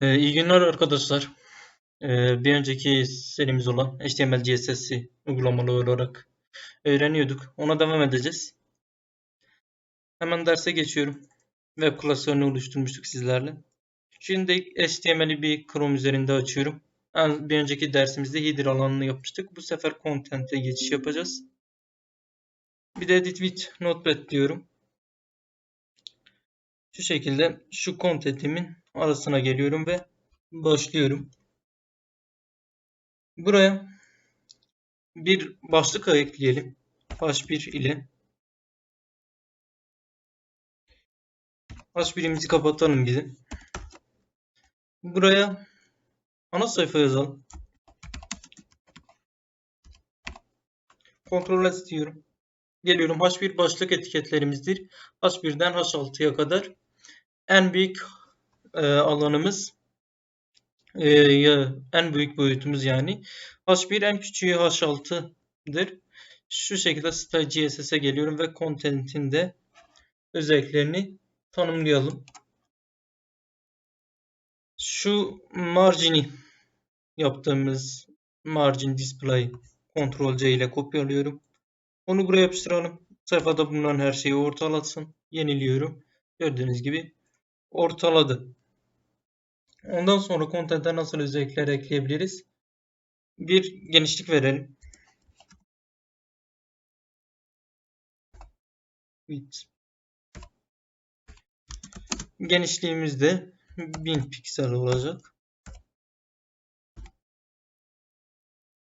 Ee, iyi günler arkadaşlar. Ee, bir önceki serimiz olan HTML, CSS'i uygulamalı olarak öğreniyorduk. Ona devam edeceğiz. Hemen derse geçiyorum. Web klasörünü oluşturmuştuk sizlerle. Şimdi HTML'i bir Chrome üzerinde açıyorum. Bir önceki dersimizde header alanını yapmıştık. Bu sefer content'e geçiş yapacağız. Bir de edit with notepad diyorum. Şu şekilde şu content'imin arasına geliyorum ve başlıyorum. Buraya bir başlık ekleyelim. H1 ile H1'imizi kapatalım bizim. Buraya ana sayfa yazalım. Ctrl S diyorum. Geliyorum. H1 başlık etiketlerimizdir. H1'den H6'ya kadar en büyük e, alanımız e, en büyük boyutumuz yani H1 en küçüğü H6'dır. Şu şekilde style CSS'e geliyorum ve content'in de özelliklerini tanımlayalım. Şu margin'i yaptığımız margin display Ctrl C ile kopyalıyorum. Onu buraya yapıştıralım. Sayfada bulunan her şeyi ortalasın. Yeniliyorum. Gördüğünüz gibi ortaladı. Ondan sonra content'e nasıl özellikler ekleyebiliriz? Bir genişlik verelim. Width. Genişliğimiz de 1000 piksel olacak.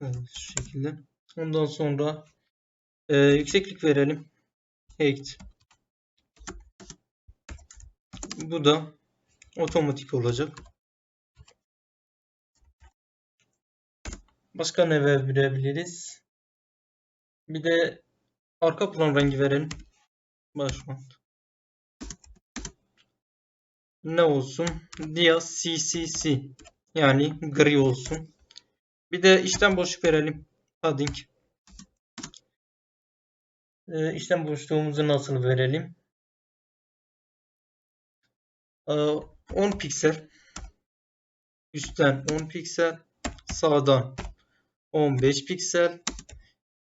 Evet, şu şekilde. Ondan sonra e, yükseklik verelim. Height. Bu da otomatik olacak. Başka ne verebiliriz? Bir de arka plan rengi verelim. Başlat. Ne olsun? Dia CCC. Yani gri olsun. Bir de işten boşluk verelim. Padding. Ee, işten boşluğumuzu nasıl verelim? 10 ee, piksel üstten 10 piksel sağdan 15 piksel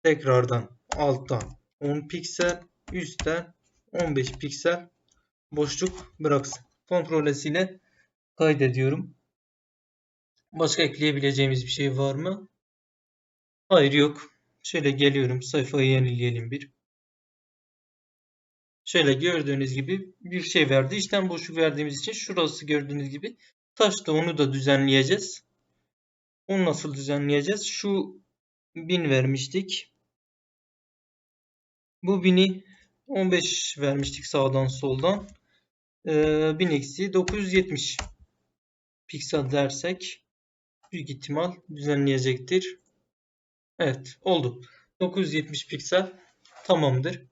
tekrardan alttan 10 piksel üstten 15 piksel boşluk bıraksın. Kontrol ile kaydediyorum. Başka ekleyebileceğimiz bir şey var mı? Hayır yok. Şöyle geliyorum. Sayfayı yenileyelim bir. Şöyle gördüğünüz gibi bir şey verdi. İşten boşluk verdiğimiz için şurası gördüğünüz gibi taşta onu da düzenleyeceğiz. Onu nasıl düzenleyeceğiz? Şu 1000 vermiştik. Bu 1000'i 15 vermiştik sağdan soldan. Ee, 1000 eksi 970 piksel dersek büyük ihtimal düzenleyecektir. Evet oldu. 970 piksel tamamdır.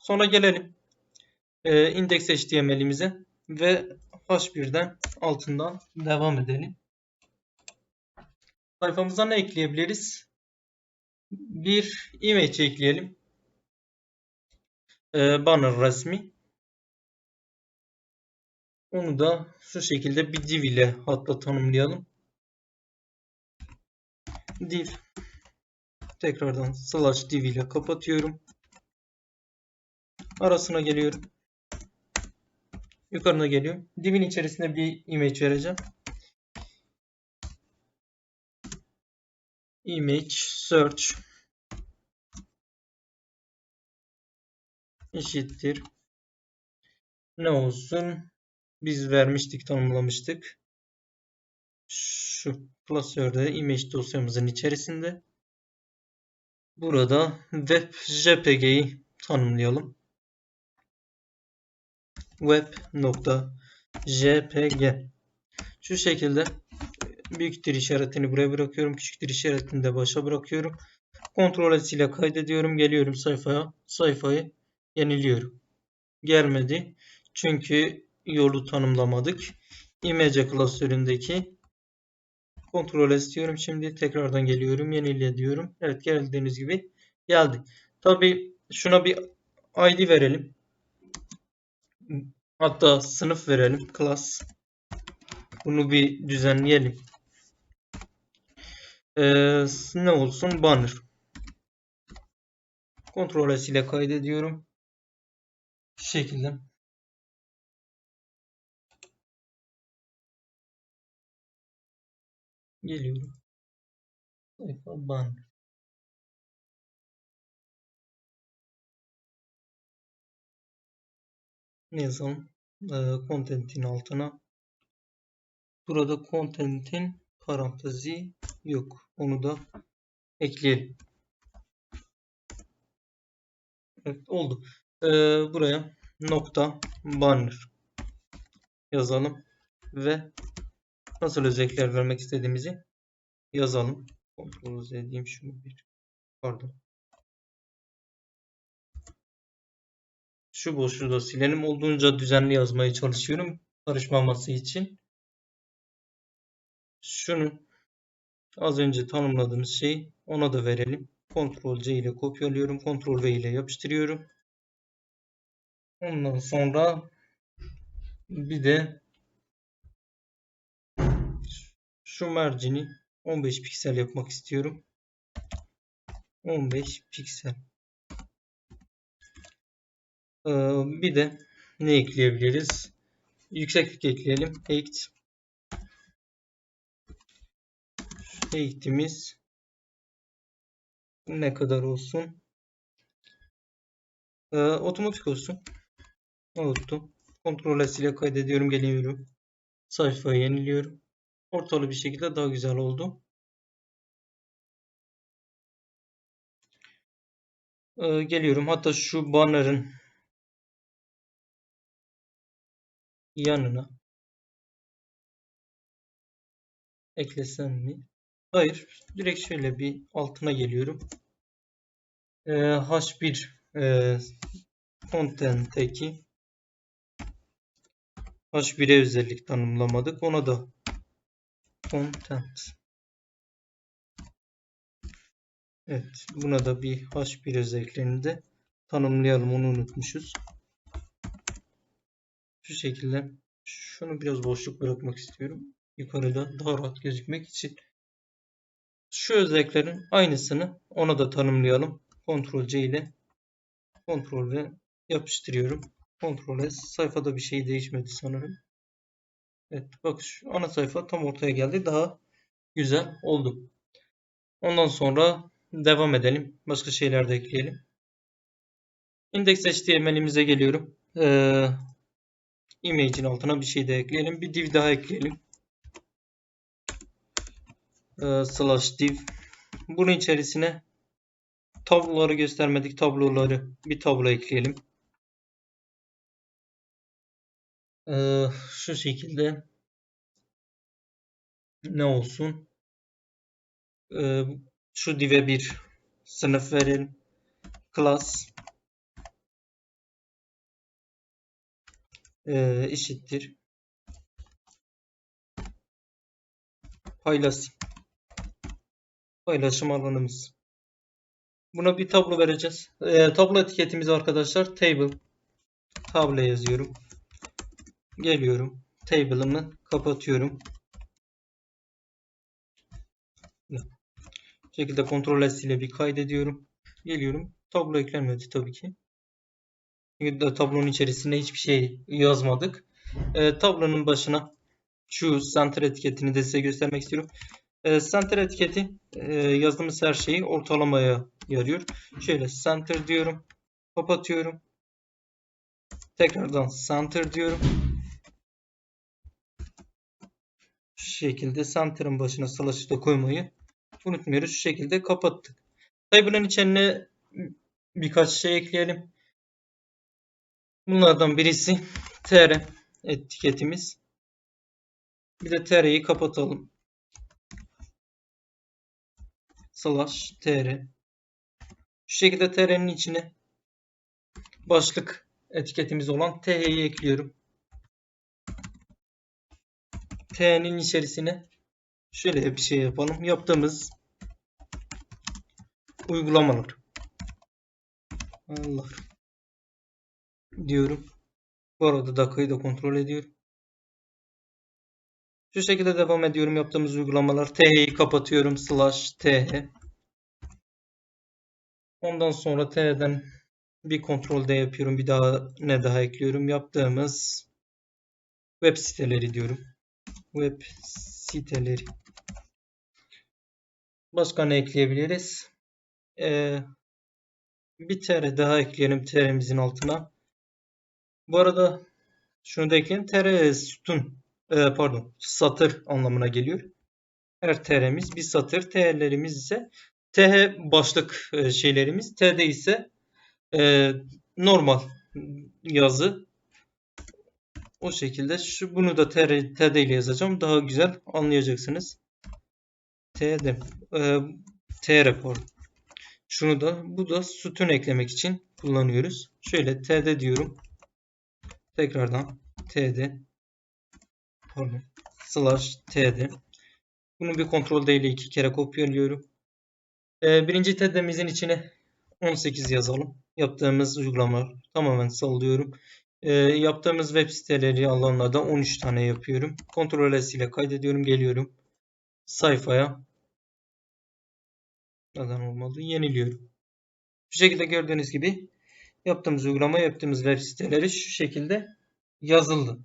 Sonra gelelim e, index HTML'imize ve H1'den altından devam edelim. Sayfamıza ne ekleyebiliriz? Bir image ekleyelim. E, banner resmi. Onu da şu şekilde bir div ile hatta tanımlayalım. Div tekrardan slash div ile kapatıyorum. Arasına geliyorum. Yukarına geliyorum. Divin içerisinde bir image vereceğim. Image search eşittir. Ne olsun? Biz vermiştik, tanımlamıştık. Şu klasörde image dosyamızın içerisinde. Burada web jpg'yi tanımlayalım web.jpg Şu şekilde büyüktür işaretini buraya bırakıyorum. Küçüktür işaretini de başa bırakıyorum. Ctrl S ile kaydediyorum. Geliyorum sayfaya. Sayfayı yeniliyorum. Gelmedi. Çünkü yolu tanımlamadık. Image klasöründeki Ctrl S diyorum. Şimdi tekrardan geliyorum. Yenile diyorum. Evet geldiğiniz gibi geldi. Tabi şuna bir ID verelim. Hatta sınıf verelim. Class Bunu bir düzenleyelim. Ee, ne olsun? Banner. Ctrl S ile kaydediyorum. Şu şekilde. Geliyorum. Sayfa banner. Ne yazalım? Ee, content'in altına. Burada content'in parantezi yok. Onu da ekleyelim. Evet oldu. Ee, buraya nokta banner yazalım ve nasıl özellikler vermek istediğimizi yazalım. Kontrol Z edeyim şunu bir. Pardon. Şu boşluğu da silelim. Olduğunca düzenli yazmaya çalışıyorum. Karışmaması için. Şunu az önce tanımladığımız şey ona da verelim. Ctrl C ile kopyalıyorum. Ctrl V ile yapıştırıyorum. Ondan sonra bir de şu margini 15 piksel yapmak istiyorum. 15 piksel. Ee, bir de ne ekleyebiliriz? Yükseklik ekleyelim. Height. Height'imiz ne kadar olsun? Ee, otomatik olsun. Unuttum. Ctrl S ile kaydediyorum. Geliyorum. Sayfayı yeniliyorum. Ortalı bir şekilde daha güzel oldu. Ee, geliyorum. Hatta şu banner'ın yanına eklesem mi? Hayır. Direkt şöyle bir altına geliyorum. Ee, H1 e, content'teki H1'e özellik tanımlamadık. Ona da content. Evet. Buna da bir H1 özelliklerini de tanımlayalım. Onu unutmuşuz. Şu şekilde şunu biraz boşluk bırakmak istiyorum. Yukarıda daha rahat gözükmek için. Şu özelliklerin aynısını ona da tanımlayalım. Ctrl C ile Ctrl V yapıştırıyorum. Ctrl S. Sayfada bir şey değişmedi sanırım. Evet bak şu ana sayfa tam ortaya geldi. Daha güzel oldu. Ondan sonra devam edelim. Başka şeyler de ekleyelim. Index HTML'imize geliyorum. Ee, image'in altına bir şey de ekleyelim. Bir div daha ekleyelim. Ee, slash div. Bunun içerisine tabloları göstermedik. Tabloları bir tablo ekleyelim. Ee, şu şekilde ne olsun? Ee, şu div'e bir sınıf verelim. Class e, eşittir. Paylaşım. Paylaşım alanımız. Buna bir tablo vereceğiz. E, tablo etiketimiz arkadaşlar table. Tablo yazıyorum. Geliyorum. Table'ımı kapatıyorum. Bu şekilde Ctrl S ile bir kaydediyorum. Geliyorum. Tablo eklenmedi tabii ki. Çünkü tablonun içerisinde hiçbir şey yazmadık. E, tablonun başına şu center etiketini de size göstermek istiyorum. E, center etiketi e, yazdığımız her şeyi ortalamaya yarıyor. Şöyle center diyorum. Kapatıyorum. Tekrardan center diyorum. Şu şekilde center'ın başına slash'ı da koymayı unutmuyoruz. Şu şekilde kapattık. Table'ın içine birkaç şey ekleyelim. Bunlardan birisi tr etiketimiz. Bir de tr'yi kapatalım. Slash tr. Şu şekilde tr'nin içine başlık etiketimiz olan th'yi ekliyorum. T'nin içerisine şöyle bir şey yapalım. Yaptığımız uygulamalar. Allah diyorum. Bu arada dakikayı da kontrol ediyorum. Şu şekilde devam ediyorum yaptığımız uygulamalar. TH'yi kapatıyorum. Slash TH. Ondan sonra T'den bir kontrol D yapıyorum. Bir daha ne daha ekliyorum. Yaptığımız web siteleri diyorum. Web siteleri. Başka ne ekleyebiliriz? Ee, bir TR daha ekleyelim TR'mizin altına. Bu arada şunu da ekleyelim. TR sütun e, pardon satır anlamına geliyor. Her TR'miz bir satır. TR'lerimiz ise TH başlık e, şeylerimiz. TD ise e, normal yazı. O şekilde şu bunu da TR, TD ile yazacağım. Daha güzel anlayacaksınız. TD e, TR pardon. Şunu da bu da sütun eklemek için kullanıyoruz. Şöyle TD diyorum. Tekrardan TD pardon slash TD. Bunu bir kontrol D ile iki kere kopyalıyorum. Ee, birinci TD'mizin içine 18 yazalım. Yaptığımız uygulama tamamen sallıyorum. Ee, yaptığımız web siteleri alanlarda 13 tane yapıyorum. Ctrl S ile kaydediyorum. Geliyorum. Sayfaya. Neden olmadı? Yeniliyorum. Şu şekilde gördüğünüz gibi yaptığımız uygulama, yaptığımız web siteleri şu şekilde yazıldı.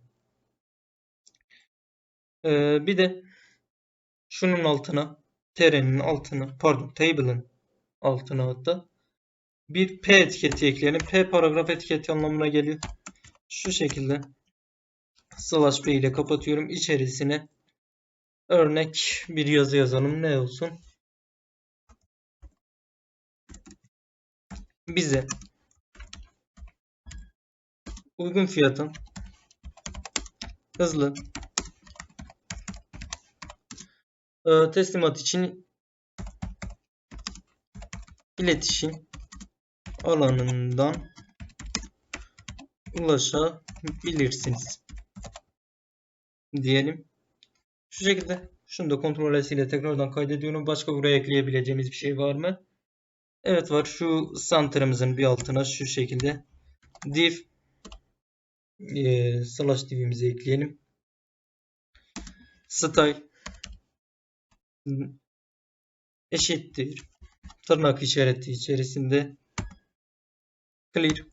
Ee, bir de şunun altına tr'nin altına pardon table'ın altına hatta bir p etiketi ekleyelim. P paragraf etiketi anlamına geliyor. Şu şekilde slash p ile kapatıyorum. İçerisine örnek bir yazı yazalım. Ne olsun? Bize uygun fiyatın hızlı e, teslimat için iletişim alanından ulaşabilirsiniz. Diyelim. Şu şekilde şunu da kontrol S ile tekrardan kaydediyorum. Başka buraya ekleyebileceğimiz bir şey var mı? Evet var. Şu center'ımızın bir altına şu şekilde div e, slash div'imizi ekleyelim. Style eşittir. Tırnak işareti içerisinde clear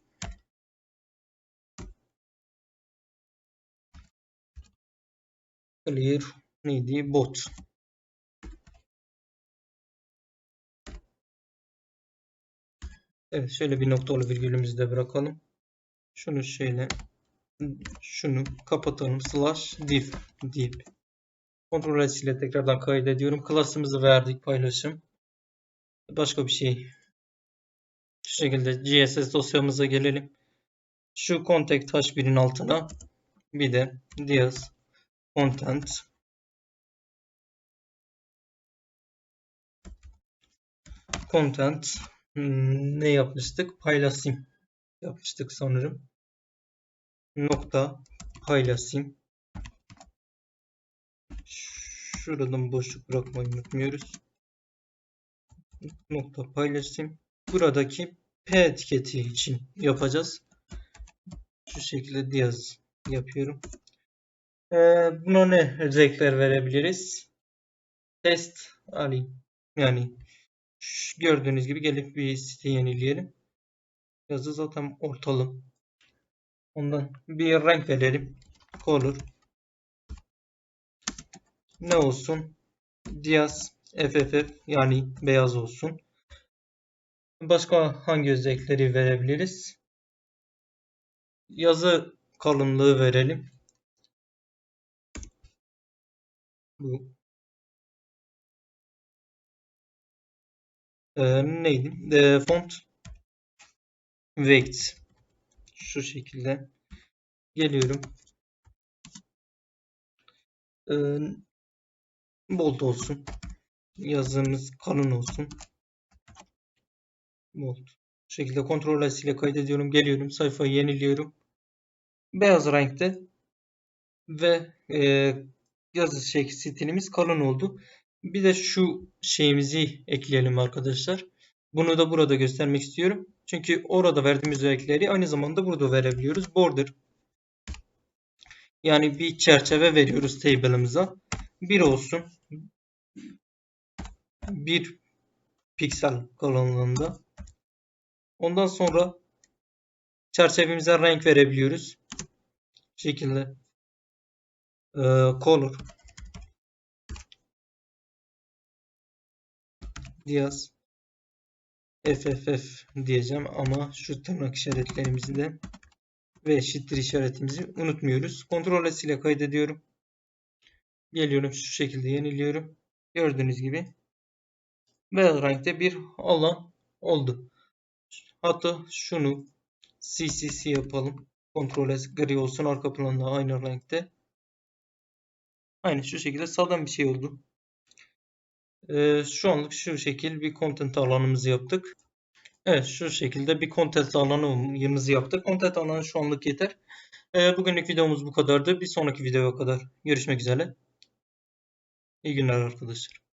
clear neydi? Bot. Evet şöyle bir noktalı virgülümüzü de bırakalım. Şunu şöyle şunu kapatalım. Slash div div. S ile tekrardan kaydediyorum. Klasımızı verdik paylaşım. Başka bir şey. Şu şekilde CSS dosyamıza gelelim. Şu contact h1'in altına bir de diaz content content hmm, ne yapmıştık? Paylaşım yapmıştık sanırım. Nokta paylaşım Şuradan boşluk bırakmayı unutmuyoruz. Nokta paylaşayım. Buradaki P etiketi için yapacağız. Şu şekilde diyaz yapıyorum. Ee, buna ne özellikler verebiliriz? Test alayım. Yani gördüğünüz gibi gelip bir site yenileyelim. Yazı zaten ortalım. Ondan bir renk verelim. Color ne olsun? Diaz FFF yani beyaz olsun. Başka hangi özellikleri verebiliriz? Yazı kalınlığı verelim. Bu ee, neydi? E, font weight şu şekilde geliyorum. Ee, Bold olsun. Yazımız kalın olsun. Bold. Bu şekilde kontrol S ile kaydediyorum. Geliyorum. Sayfayı yeniliyorum. Beyaz renkte ve e, yazı şey, stilimiz kalın oldu. Bir de şu şeyimizi ekleyelim arkadaşlar. Bunu da burada göstermek istiyorum. Çünkü orada verdiğimiz özellikleri aynı zamanda burada verebiliyoruz. Border. Yani bir çerçeve veriyoruz table'ımıza. 1 olsun. 1 piksel kalınlığında. Ondan sonra çerçevemize renk verebiliyoruz. Şekilde Ee, color Diaz FFF diyeceğim ama şu tırnak işaretlerimizi de ve eşittir işaretimizi unutmuyoruz. Ctrl S ile kaydediyorum. Geliyorum şu şekilde yeniliyorum. Gördüğünüz gibi beyaz renkte bir alan oldu. Hatta şunu CCC yapalım. Ctrl S gri olsun arka planda aynı renkte. Aynı şu şekilde sağlam bir şey oldu. Ee, şu anlık şu şekil bir content alanımızı yaptık. Evet şu şekilde bir content alanımızı yaptık. Content alanı şu anlık yeter. Ee, bugünlük videomuz bu kadardı. Bir sonraki videoya kadar görüşmek üzere. İyi günler arkadaşlar.